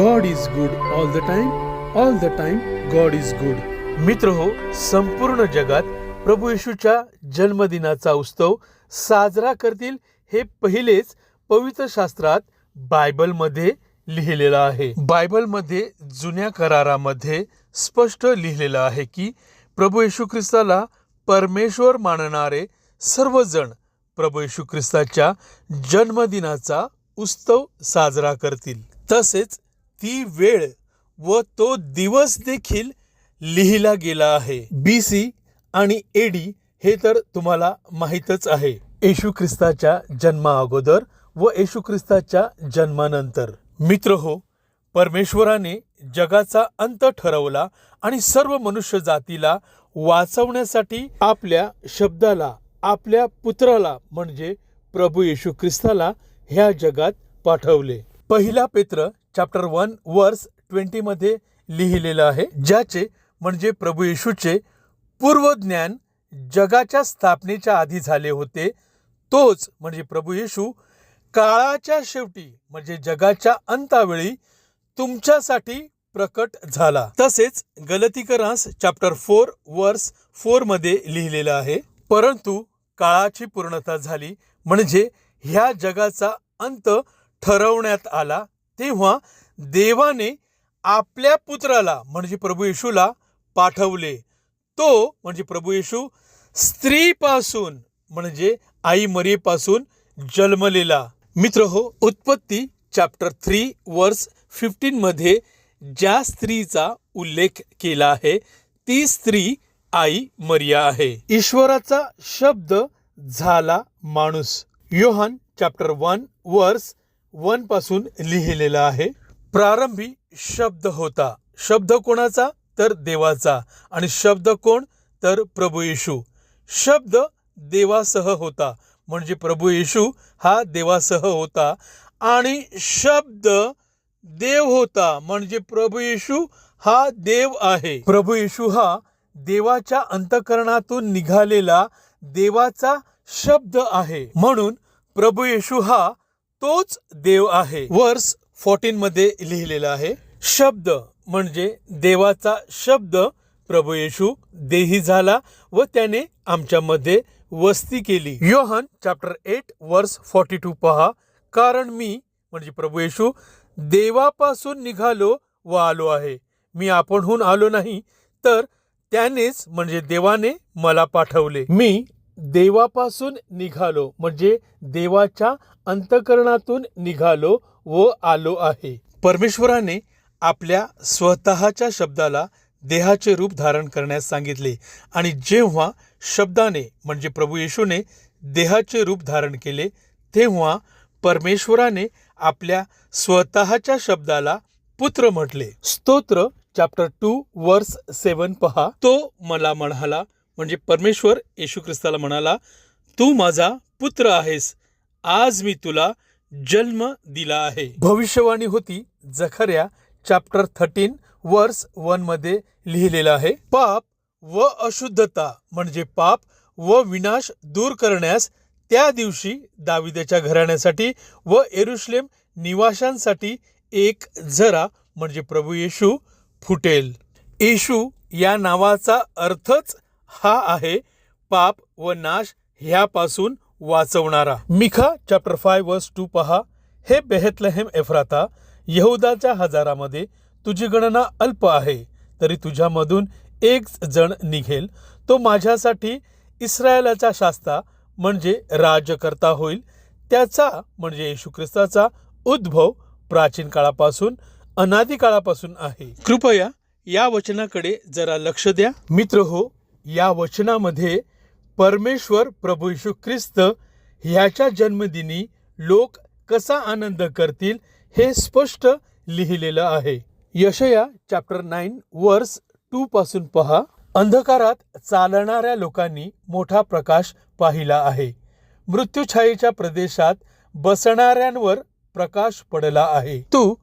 God is good all the time all the time God is good मित्र हो संपूर्ण जगात प्रभू येशूच्या जन्मदिनाचा उत्सव साजरा करतील हे पहिलेच पवित्र शास्त्रात बायबलमध्ये लिहिलेलं आहे. बायबलमध्ये जुन्या करारामध्ये स्पष्ट लिहिलेलं आहे की प्रभू येशू ख्रिस्ताला परमेश्वर मानणारे सर्वजण प्रभू येशू ख्रिस्ताच्या जन्मदिनाचा उत्सव साजरा करतील. तसेच ती वेळ व तो दिवस देखील लिहिला गेला आहे. बी सी आणि ए डी हे तर तुम्हाला माहीतच आहे. येशू ख्रिस्ताच्या जन्मा अगोदर व येशू ख्रिस्ताच्या जन्मानंतर. मित्र हो परमेश्वराने जगाचा अंत ठरवला आणि सर्व मनुष्य जातीला वाचवण्यासाठी आपल्या शब्दाला आपल्या पुत्राला म्हणजे प्रभू येशू ख्रिस्ताला ह्या जगात पाठवले. पहिला पेत्र चॅप्टर वन वर्स ट्वेंटीमध्ये लिहिलेलं आहे ज्याचे म्हणजे प्रभू येशूचे पूर्वज्ञान जगाच्या स्थापनेच्या आधी झाले होते. तोच म्हणजे प्रभू येशू काळाच्या शेवटी म्हणजे जगाच्या अंतावेळी तुमच्यासाठी प्रकट झाला. तसेच गलतीकरांस चॅप्टर फोर वर्स फोरमध्ये लिहिलेलं आहे परंतु काळाची पूर्णता झाली म्हणजे ह्या जगाचा अंत ठरवण्यात आला. तेव्हा देवाने आपल्या पुत्राला म्हणजे प्रभू येशूला पाठवले. तो म्हणजे प्रभू येशू स्त्रीपासून म्हणजे आई मरीपासून जन्मलेला. मित्र हो उत्पत्ती चॅप्टर थ्री वर्स फिफ्टीन मध्ये ज्या स्त्रीचा उल्लेख केला आहे ती स्त्री आई मरिया आहे. ईश्वराचा शब्द झाला माणूस. योहान चॅप्टर वन वर्स वनपासून लिहिलेला आहे. प्रारंभी शब्द होता. शब्द कोणाचा? तर देवाचा. आणि शब्द कोण? तर प्रभू येशू. शब्द देवासह होता. म्हणजे प्रभू येशू हा देवासह होता. आणि शब्द देव होता. म्हणजे प्रभू येशू हा देव आहे. प्रभू येशू हा देवाच्या अंतकरणातून निघालेला देवाचा शब्द आहे. म्हणून प्रभू येशू हा तोच देव आहे. वर्स फोर्टीन मध्ये लिहिलेला आहे. शब्द म्हणजे देवाचा शब्द प्रभू येशू देही झाला व त्याने आमच्यामध्ये वस्ती केली. Yohan chapter eight verse forty two पहा. कारण मी म्हणजे प्रभू येशू देवापासून निघालो व आलो आहे. मी आपणहून आलो नाही तर त्यानेच म्हणजे देवाने मला पाठवले. मी देवापासून निघालो म्हणजे देवाच्या अंतकरणातून निघालो व आलो आहे. परमेश्वराने आपल्या स्वतःच्या शब्दाला देहाचे रूप धारण करण्यास सांगितले आणि जेव्हा शब्दाने म्हणजे प्रभू येशूने देहाचे रूप धारण केले तेव्हा परमेश्वराने आपल्या स्वतःच्या शब्दाला पुत्र म्हटले. स्तोत्र चॅप्टर टू वर्स सेवन पहा. तो मला म्हणाला म्हणजे परमेश्वर येशू ख्रिस्ताला म्हणाला तू माझा पुत्र आहेस. आज मी तुला जन्म दिला आहे. भविष्यवाणी होती जखऱ्या चॅप्टर थर्टीन वर्स वनमध्ये लिहिलेलं आहे. पाप व अशुद्धता म्हणजे पाप व विनाश दूर करण्यास त्या दिवशी दाविदेच्या घराण्यासाठी व एरुश्लेम निवाशांसाठी एक झरा म्हणजे प्रभू येशू फुटेल. येशू या नावाचा अर्थच हा आहे पाप व नाश ह्यापासून वाचवणारा. मिखा चॅप्टर फाय वर्स टू पहा. हे बेहतलहेम एफ्राता यहुदाच्या हजारामध्ये तुझी गणना अल्प आहे तरी तुझ्यामधून एक जण निघेल. तो माझ्यासाठी इस्रायलाचा शास्ता म्हणजे राजकर्ता होईल. त्याचा म्हणजे येशू ख्रिस्ताचा उद्भव प्राचीन काळापासून अनादी काळापासून आहे. कृपया या वचनाकडे जरा लक्ष द्या. मित्र हो या वचनामध्ये परमेश्वर प्रभू यशू ख्रिस्त ह्याच्या जन्मदिनी लोक कसा आनंद करतील हे स्पष्ट लिहिलेलं आहे. यशया चॅप्टर नाईन वर्स टू पासून पहा. अंधकारात चालणाऱ्या लोकांनी मोठा प्रकाश पाहिला आहे. मृत्यूछायेच्या प्रदेशात बसणाऱ्यांवर प्रकाश पडला आहे. तू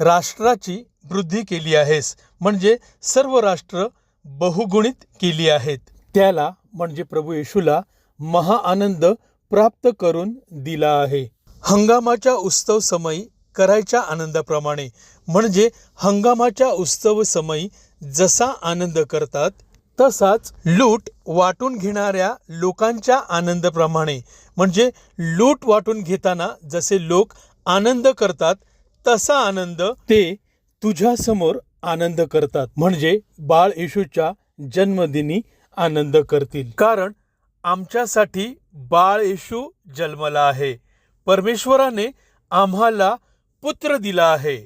राष्ट्राची वृद्धी केली आहेस. म्हणजे सर्व राष्ट्र बहुगुणित केली आहेत. त्याला म्हणजे प्रभू येशूला महाआनंद प्राप्त करून दिला आहे. हंगामाच्या उत्सव समयी करायच्या आनंदाप्रमाणे म्हणजे हंगामाच्या उत्सव समयी जसा आनंद करतात तसाच लूट वाटून घेणाऱ्या लोकांच्या आनंदाप्रमाणे म्हणजे लूट वाटून घेताना जसे लोक आनंद करतात तसा आनंद ते तुझ्या समोर आनंद करतात. म्हणजे बाळ येशूच्या जन्मदिनी आनंद करतील. कारण आमच्यासाठी बाळ येशू जन्मला आहे. परमेश्वराने आम्हाला पुत्र दिला आहे.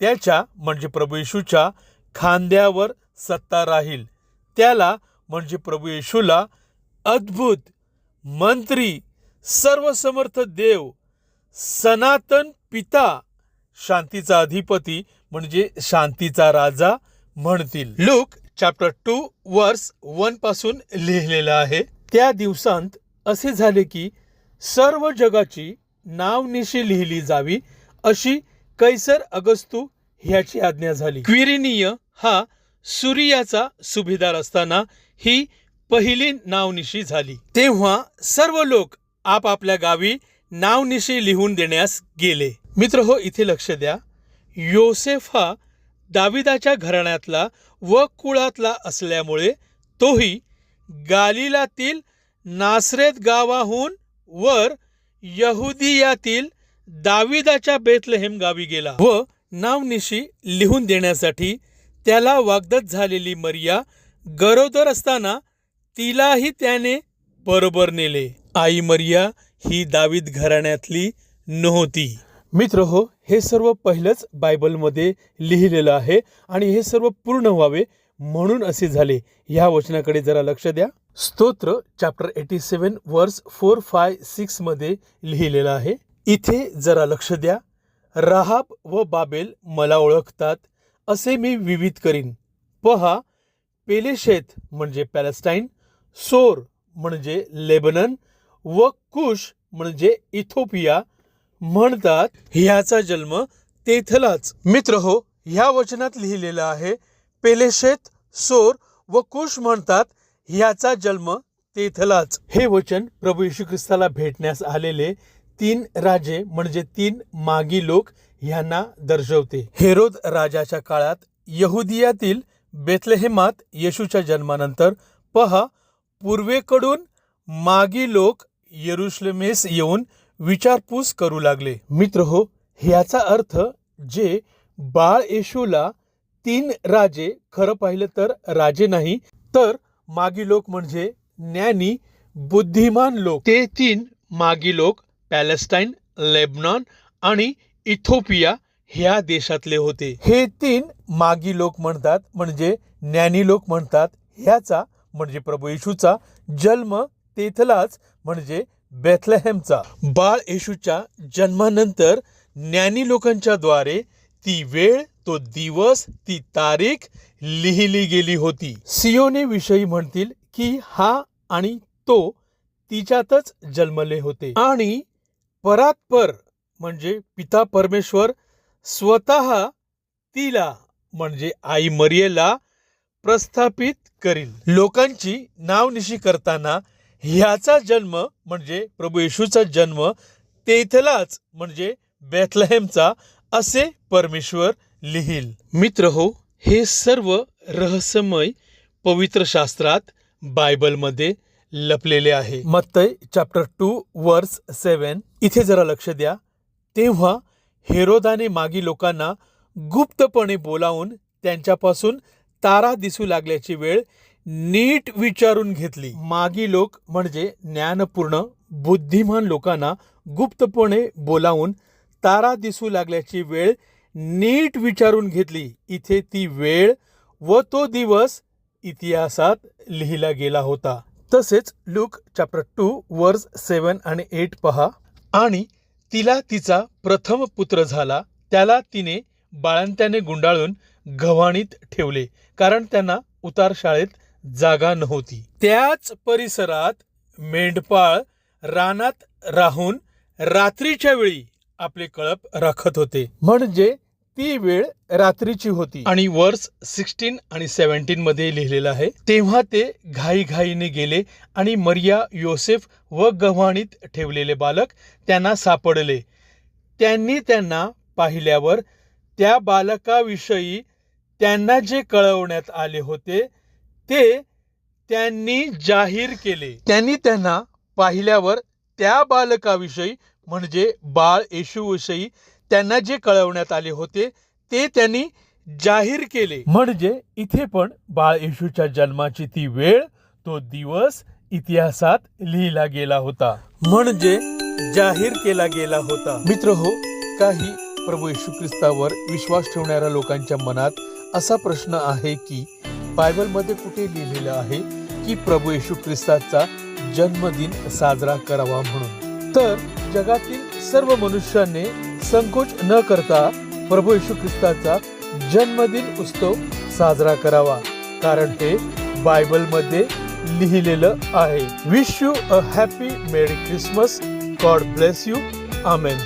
त्याच्या म्हणजे प्रभू येशूच्या खांद्यावर सत्ता राहील. त्याला म्हणजे प्रभू येशूला अद्भुत मंत्री सर्वसमर्थ देव सनातन पिता शांतीचा अधिपती म्हणजे शांतीचा राजा म्हणतील. लुक चॅप्टर टू वर्स वनपासून लिहिलेलं आहे. त्या दिवसांत असे झाले की सर्व जगाची नावनिशी लिहिली जावी अशी कैसर अगस्तू ह्याची आज्ञा झाली. क्विरिनीय हा सूर्याचा सुभेदार असताना ही पहिली नावनिशी झाली. तेव्हा सर्व लोक आपापल्या गावी नावनिशी लिहून देण्यास गेले. मित्र हो इथे लक्ष द्या. योसेफ हा दाविदाच्या घराण्यातला व कुळातला असल्यामुळे तोही गालिलातील नासरेत गावाहून वर यहुदियातील दाविदाच्या बेतलहेम गावी गेला. व नावनिशी लिहून देण्यासाठी त्याला वागदत झालेली मरिया गरोदर असताना तिलाही त्याने बरोबर नेले. आई मरिया ही दावीद घराण्यातली नव्हती. मित्र हो हे सर्व पहिलंच बायबलमध्ये लिहिलेलं आहे आणि हे सर्व पूर्ण व्हावे म्हणून असे झाले. ह्या वचनाकडे जरा लक्ष द्या. स्तोत्र chapter eighty seven verse four five सिक्समध्ये लिहिलेलं आहे. इथे जरा लक्ष द्या. राहाब व बाबेल मला ओळखतात असे मी विविध करीन. पहा पेलेशेत म्हणजे पॅलेस्टाईन सोर म्हणजे लेबनन व कुश म्हणजे इथोपिया म्हणतात ह्याचा जन्म तेथलाच. मित्र हो ह्या वचनात लिहिलेलं आहे पेलेशेत सोर व कुश म्हणतात ह्याचा जन्म तेथलाच. हे वचन प्रभू येशू ख्रिस्ताला भेटण्यास आलेले तीन राजे म्हणजे तीन मागी लोक ह्यांना दर्शवते. हेरोद राजाच्या काळात यहुदियातील बेथलेहेमात येशूच्या जन्मानंतर पहा पूर्वेकडून मागी लोक येरुश्लेमेस येऊन विचारपूस करू लागले. मित्र हो ह्याचा अर्थ जे बाळ येशूला तीन राजे खरं पाहिलं तर राजे नाही तर मागी लोक म्हणजे ज्ञानी बुद्धिमान लोक. ते तीन मागी लोक पॅलेस्टाईन लेबनॉन आणि इथोपिया ह्या देशातले होते. हे तीन मागी लोक म्हणतात म्हणजे ज्ञानी लोक म्हणतात ह्याचा म्हणजे प्रभू येशूचा जन्म तेथलाच म्हणजे बेथलेहेमचा बाळ येशूच्या जन्मानंतर ज्ञानी लोकांच्या द्वारे ती वेळ तो दिवस ती तारीख लिहिली गेली होती. सियोने विषयी म्हणतील की हा आणि तो तिच्यातच जन्मले होते. आणि परात्पर म्हणजे पिता परमेश्वर स्वतः तिला म्हणजे आई मरियेला प्रस्थापित करील. लोकांची नावनिशी करताना ह्याचा जन्म म्हणजे प्रभू येशूचा जन्म तेथलाच म्हणजे बेथलहेमचा असे परमेश्वर लिहिल. मित्र हो हे सर्व रहस्यमय पवित्र शास्त्रात बायबलमध्ये लपलेले आहे. मत्तय चॅप्टर टू वर्स सेवन इथे जरा लक्ष द्या. तेव्हा हेरोदाने मागी लोकांना गुप्तपणे बोलावून त्यांच्यापासून तारा दिसू लागल्याची वेळ नीट विचारून घेतली. मागी लोक म्हणजे ज्ञानपूर्ण बुद्धिमान लोकांना गुप्तपणे बोलावून तारा दिसू लागल्याची वेळ नीट विचारून घेतली. इथे ती वेळ व तो दिवस इतिहासात लिहिला गेला होता. तसेच Luke chapter two verse seven आणि एट पहा. आणि तिला तिचा प्रथम पुत्र झाला. त्याला तिने बाळंत्याने गुंडाळून गव्हाणीत ठेवले. कारण त्यांना उतार शाळेत जागा नव्हती. त्याच परिसरात मेंढपाळ रानात राहून रात्रीच्या वेळी आपले कळप राखत होते. म्हणजे ती वेळ रात्रीची होती. आणि वर्स सिक्स्टीन आणि सेव्हन्टीन मध्ये लिहिलेलं आहे. तेव्हा ते घाईघाईने गेले आणि मरिया योसेफ व गव्हाणीत ठेवलेले बालक त्यांना सापडले. त्यांनी त्यांना पाहिल्यावर त्या बालकाविषयी त्यांना जे कळवण्यात आले होते ते त्यांनी जाहीर केले. त्यांनी त्यांना पाहिल्यावर त्या बालकाविषयी म्हणजे बाळ येशूविषयी त्यांना जे कळवण्यात आले होते ते त्यांनी जाहीर केले. म्हणजे इथे पण बाळ येशूच्या जन्माची ती वेळ तो दिवस इतिहासात लिहिला गेला होता. म्हणजे जाहीर केला गेला होता. मित्र हो काही प्रभू येशू ख्रिस्तावर विश्वास ठेवणाऱ्या लोकांच्या मनात असा प्रश्न आहे की बायबलमध्ये कुठे लिहिलेलं आहे की प्रभू येशू ख्रिस्ताचा जन्मदिन साजरा करावा म्हणून? तर जगातील सर्व मनुष्याने संकोच न करता प्रभू येशू ख्रिस्ताचा जन्मदिन उत्सव साजरा करावा कारण ते बायबलमध्ये लिहिलेलं आहे. Wish you a happy merry Christmas God bless you amen